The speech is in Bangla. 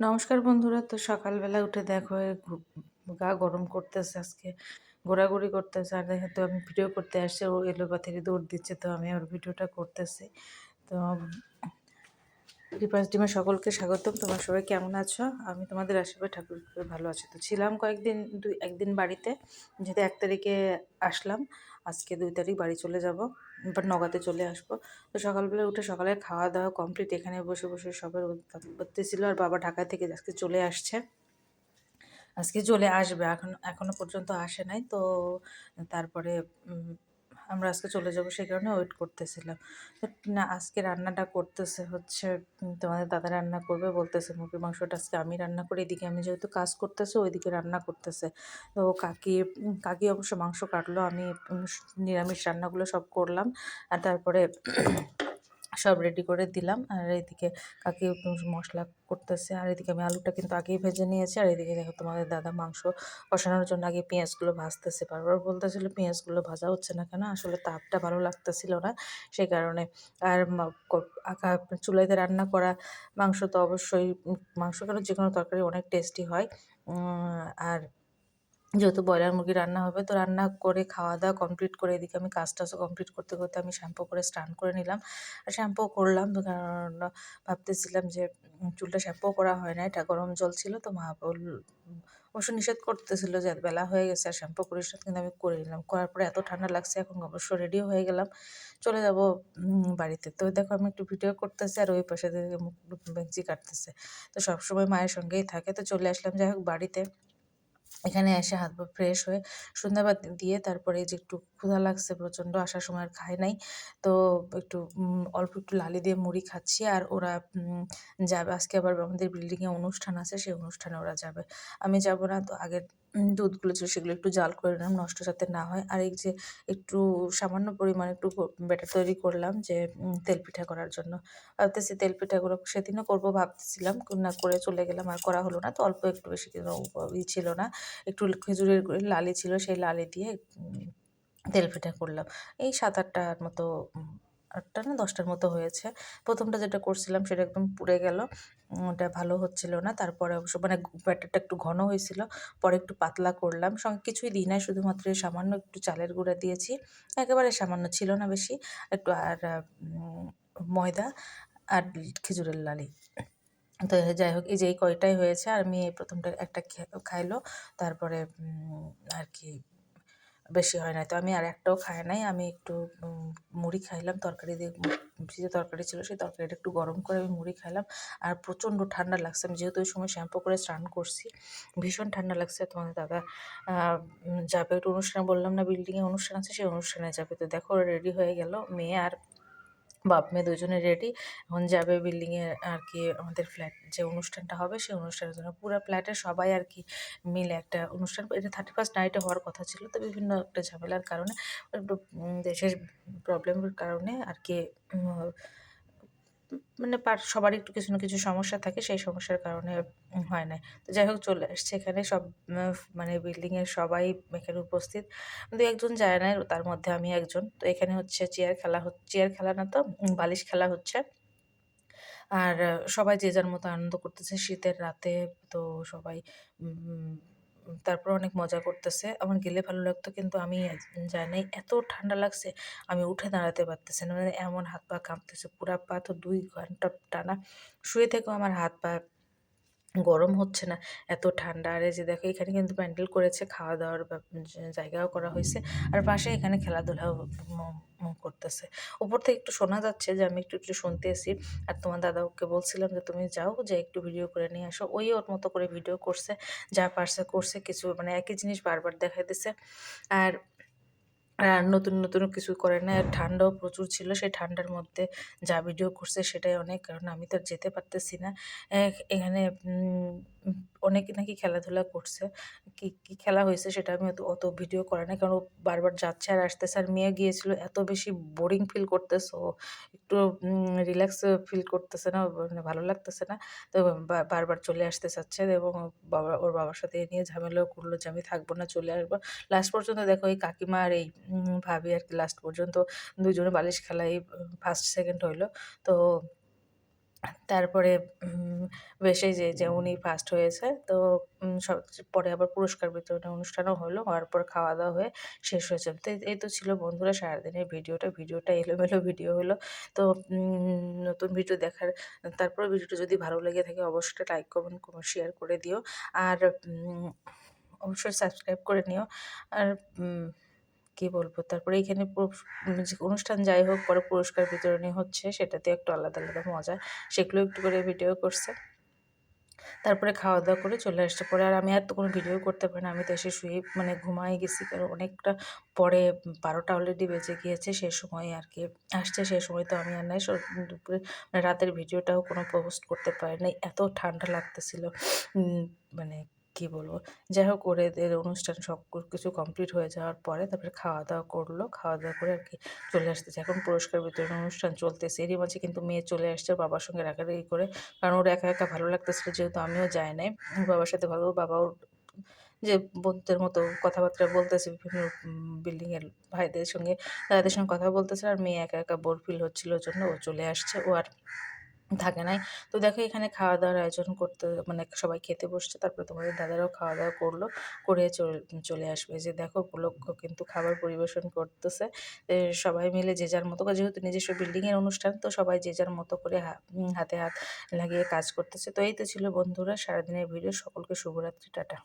নমস্কার বন্ধুরা, তো সকালবেলা উঠে দেখো গা গরম করতেছে আজকে, ঘোরাঘুরি করতেছে, আর দেখে তো আমি ভিডিও করতে আসছে, ও এলো পাথেরি দৌড় দিচ্ছে, তো আমি ওর ভিডিওটা করতেছি। তো রিপাস ডিমে সকলকে স্বাগতম, তোমার সবাই কেমন আছো? আমি তোমাদের আশীর্বাদ ঠাকুর ভালো আছি। তো ছিলাম কয়েকদিন, দুই, একদিন বাড়িতে, যেহেতু এক তারিখে আসলাম, আজকে দুই তারিখ বাড়ি চলে যাব। এবার নগাতে চলে আসব। তো সকালবেলা উঠে সকালে খাওয়া দাওয়া কমপ্লিট এখানে বসে বসে সবার করতেছিল আর বাবা ঢাকা থেকে আজকে চলে আসছে। আজকে চলে আসবে, এখন, এখনও পর্যন্ত আসে নাই। তো তারপরে আমরা আজকে চলে যাব সেই কারণে ওয়েট করতেছিলাম। না, আজকে রান্নাটা করতেছে হচ্ছে তোমাদের দাদা রান্না করবে, বলতেছে মুরগির মাংসটা আজকে আমি রান্না করি, এদিকে আমি যেহেতু কাজ করতেছে, ওইদিকে রান্না করতেছে। তো কাকি কাকি অবশ্য মাংস কাটলো, আমি নিরামিষ রান্নাগুলো সব করলাম। আর তারপরে সব রেডি করে দিলাম। আর এদিকে কাকি মশলা করতেছে। আর এদিকে আমি আলুটা কিন্তু আগেই ভেজে নিয়েছি। আর এদিকে দেখো তোমাদের দাদা মাংস কষানোর জন্য আগে পেঁয়াজগুলো ভাজতেছে। বারবার বলতেছিল, পেঁয়াজগুলো ভাজা হচ্ছে না কেন? আসলে তাপটা ভালো লাগতেছিল না। সেই কারণে আর আঁকা চুলাইতে রান্না করা মাংস তো অবশ্যই, মাংস কেন যে কোনো তরকারি অনেক টেস্টি হয়। আর যেহেতু ব্রয়লার মুরগি রান্না হবে, তো রান্না করে খাওয়া দাওয়া কমপ্লিট করে এদিকে আমি কাজ টাজও কমপ্লিট করতে করতে আমি শ্যাম্পু করে স্নান করে নিলাম। আর শ্যাম্পু করলাম কারণ ভাবতেছিলাম যে চুলটা শ্যাম্পু করা হয় না, এটা গরম জল ছিল তো মা বল, অবশ্য নিষেধ করতেছিল যে বেলা হয়ে গেছে আর শ্যাম্পু করিস কিন্তু আমি করে নিলাম। করার পরে এত ঠান্ডা লাগছে, এখন অবশ্য রেডিও হয়ে গেলাম। চলে যাব বাড়িতে। তো দেখো আমি একটু ভিডিও করতেছি আর ওই পাশে মুখ বেঞ্চি কাটতেছে। তো সবসময় মায়ের সঙ্গেই থাকে। তো চলে আসলাম যাই হোক বাড়িতে। এখানে এসে হাত পা ফ্রেশ হয়ে সন্ধ্যাবাদ দিয়ে তারপরে যে একটু ক্ষুধা লাগছে প্রচণ্ড, আসার সময় আর খায় নাই। তো একটু অল্প একটু লালি দিয়ে মুড়ি খাচ্ছি আর ওরা যাবে। আজকে আবার আমাদের বিল্ডিংয়ে অনুষ্ঠান আছে, সেই অনুষ্ঠানে ওরা যাবে। আমি যাব না, তো আগের দুধগুলো ছিল, সেগুলো একটু জাল করে নিলাম, নষ্ট যাতে না হয়। আর এই যে একটু সামান্য পরিমাণে একটু ব্যাটার তৈরি করলাম যে তেল পিঠা করার জন্য। ভাবতেছি তেল পিঠাগুলো সেদিনও করব ভাবতেছিলাম, না করে চলে গেলাম, আর করা হলো না। তো অল্প একটু বেশি ই ছিল না। একটু খেজুরের লালি ছিল, সেই লালি দিয়ে তেল পিঠা করলাম। এই সাত আটটার মতো আটটা না দশটার মতো হয়েছে। প্রথমটা যেটা করছিলাম সেটা একদম পুড়ে গেল। ওটা ভালো হচ্ছিল না। তারপরে অবশ্য মানে ব্যাটারটা একটু ঘন হয়েছিল। পরে একটু পাতলা করলাম। সঙ্গে কিছুই দিই নাই। শুধুমাত্র সামান্য একটু চালের গুঁড়া দিয়েছি। একেবারে সামান্য ছিল না বেশি। একটু আর ময়দা আর খেজুরের লালি। তো যাই হোক, এই যে এই কয়টাই হয়েছে, আর এই প্রথমটা একটা খাইলো। তারপরে আর কি বেশি হয় না। তো আমি আর একটাও খাই নাই। আমি একটু মুড়ি খাইলাম। তরকারি দিয়ে যে তরকারি ছিল সেই তরকারিটা একটু গরম করে আমি মুড়ি খাইলাম। আর প্রচণ্ড ঠান্ডা লাগছে। আমি যেহেতু ওই সময় শ্যাম্পু করে স্নান করছি, ভীষণ ঠান্ডা লাগছে। তোমাদের দাদা যাবে একটু অনুষ্ঠানে, বললাম না বিল্ডিংয়ে অনুষ্ঠান আছে, সেই অনুষ্ঠানে যাবে। তো দেখো রেডি হয়ে গেল। মেয়ে আর বাপ মেয়ে দুজনে রেডি এখন যাবে বিল্ডিংয়ে আর কি আমাদের ফ্ল্যাট যে অনুষ্ঠানটা হবে, সেই অনুষ্ঠানের জন্য পুরো ফ্ল্যাটে সবাই আর কি মিলে একটা অনুষ্ঠান, এটা থার্টি ফার্স্ট নাইটে হওয়ার কথা ছিল, তো বিভিন্ন একটা ঝামেলার কারণে দেশের প্রবলেমের কারণে আর কি মানে পার সবারই একটু কিছু না কিছু সমস্যা থাকে, সেই সমস্যার কারণে হয় না। তো যাই হোক, চলে এসছে এখানে সব মানে বিল্ডিংয়ের সবাই এখানে উপস্থিত। দু একজন যায় না, তার মধ্যে আমি একজন। তো এখানে হচ্ছে চেয়ার খেলা হচ্ছে চেয়ার খেলা না তো বালিশ খেলা হচ্ছে। আর সবাই যে যার মতো আনন্দ করতেছে, শীতের রাতে তো সবাই তারপর অনেক মজা করতেছে। আমার গেলে ভালো লাগতো, কিন্তু আমি যাই নাই, এত ঠান্ডা লাগছে, আমি উঠে দাঁড়াতে পারতেছি না। মানে এমন হাত পা কাঁপতেছে, পুরা পা তো দুই ঘণ্টা টানা শুয়ে থেকেও আমার হাত পা গরম হচ্ছে না, এত ঠান্ডা। আর এই যে দেখো, এখানে কিন্তু প্যান্ডেল করেছে খাওয়া দাওয়ার জায়গাও করা হয়েছে। আর পাশে এখানে খেলাধুলাও করতেছে। উপর থেকে একটু শোনা যাচ্ছে যে আমি একটু একটু শুনতে এসি আর তোমার দাদাকে বলছিলাম যে, তুমি যাও, যে একটু ভিডিও করে নিয়ে আসো। ওই ওর মতো করে ভিডিও করছে, যা পারছে করছে। কিছু মানে একই জিনিস বারবার দেখাইতেছে। আর আর নতুন নতুন কিছু করে না ঠান্ডাও প্রচুর ছিল, সেই ঠান্ডার মধ্যে যা ভিডিও করছে সেটাই অনেক, কারণ আমি তো যেতে পারতেছি না। এখানে অনেকে নাকি খেলাধুলা করছে। কি কি খেলা হয়েছে সেটা আমি অত অত ভিডিও করে না কারণ বারবার যাচ্ছে আর আসতেছে। আর মেয়ে গিয়েছিল, এত বেশি বোরিং ফিল করতেছে ও। একটু রিল্যাক্স ফিল করতেছে না মানে ভালো লাগতেছে না। তো বারবার চলে আসতে চাচ্ছে এবং বাবা, ওর বাবার সাথে নিয়ে ঝামেলাও করল যে আমি থাকব না, চলে আসব। লাস্ট পর্যন্ত দেখো এই কাকিমা আর এই ভাবি আর কি লাস্ট পর্যন্ত দুজনে বালিশ খেলাই ফার্স্ট সেকেন্ড হইল তো তারপরে বেশ যে, যে উনি ফার্স্ট হয়েছে। তো সব পরে আবার পুরস্কার বিতরণী অনুষ্ঠানও হলো। হওয়ার পর খাওয়া-দাওয়া হয়ে শেষ হয়েছে। তো এই তো ছিল বন্ধুরা সারাদিনের ভিডিওটা। ভিডিওটা এলোমেলো ভিডিও হলো। তো নতুন ভিডিও দেখার তারপরে ভিডিওটা যদি ভালো লেগে থাকে অবশ্যই লাইক, কমেন্ট, শেয়ার করে দিও। আর অবশ্যই সাবস্ক্রাইব করে নিও। আর কি বলব? তারপরে এখানে অনুষ্ঠান যাই হোক পরে পুরস্কার বিতরণী হচ্ছে সেটাতে একটু আলাদা, আলাদা মজা। সেগুলো একটু করে ভিডিও করছে। তারপরে খাওয়া-দাওয়া করে চলে আসছে। পরে আর আমি আর তো কোনো ভিডিও করতে পারি না। আমি তো এসে শুয়ে মানে ঘুমায়ে গেছি। কারণ অনেকটা পরে ১২টা অলরেডি বেজে গিয়েছে। সে সময় আর কি আসছে। সে সময় তো আমি আর নাই। দুপুরে মানে রাতের ভিডিওটাও কোনো পোস্ট করতে পারি নাই। এত ঠান্ডা লাগতেছিল। মানে কি বলব? যাই হোক ওর এদের অনুষ্ঠান সব কিছু কমপ্লিট হয়ে যাওয়ার পরে তারপরে খাওয়া-দাওয়া করল। খাওয়া-দাওয়া করে আর কি চলে আসতেছে। এখন পুরস্কার বিতরণ অনুষ্ঠান চলতেছে। এরই মাঝে কিন্তু মেয়ে চলে আসছে বাবার সঙ্গে রাগারাগি করে। কারণ ওর একা, একা ভালো লাগতেছিল যেহেতু আমিও যাই নাই। বাবার সাথে ভালো বাবা ওর যে বন্ধুদের মতো কথাবার্তা বলতেছে বিভিন্ন বিল্ডিংয়ের ভাইদের সঙ্গে তাদের সঙ্গে কথা বলতেছে আর মেয়ে একা, একা বোর ফিল হচ্ছিল জন্য ও চলে আসছে। ও আর থাকে নাই। তো দেখো এখানে খাওয়া-দাওয়ার আয়োজন করতে মানে সবাই খেতে বসছে। তারপরে তোমাদের দাদারাও খাওয়া-দাওয়া করল। করে চল আসবে। যে দেখো উপলক্ষ কিন্তু খাবার পরিবেশন করতেছে। সবাই মিলে যে যার মতো যেহেতু নিজস্ব বিল্ডিংয়ের অনুষ্ঠান, তো সবাই যে যার মতো করে হাতে হাত লাগিয়ে কাজ করতেছে। তো এই তো ছিল বন্ধুরা, সারাদিনের ভিডিও। সকলকে শুভরাত্রি। টাটা।